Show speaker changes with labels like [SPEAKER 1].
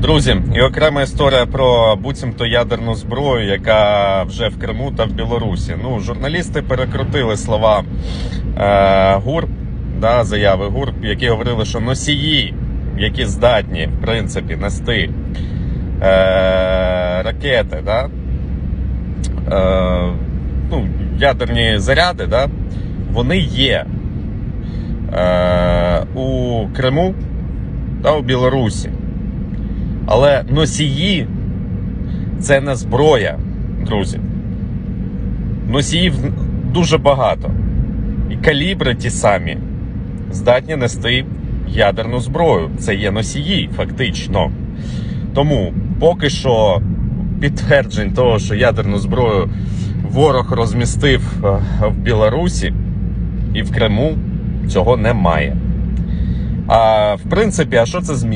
[SPEAKER 1] Друзі, і окрема історія про буцімто ядерну зброю, яка вже в Криму та в Білорусі. Ну, журналісти перекрутили слова е, ГУР, да, заяви ГУР, які говорили, що носії, які здатні, в принципі, нести е, ракети, да, е, ну, ядерні заряди, да, вони є е, у Криму та у Білорусі. Але носії це не зброя, друзі. Носіїв дуже багато. І калібри ті самі здатні нести ядерну зброю. Це є носії, фактично. Тому поки що підтверджень того, що ядерну зброю ворог розмістив е, в Білорусі і в Криму, цього немає. А в принципі, а що це змінює?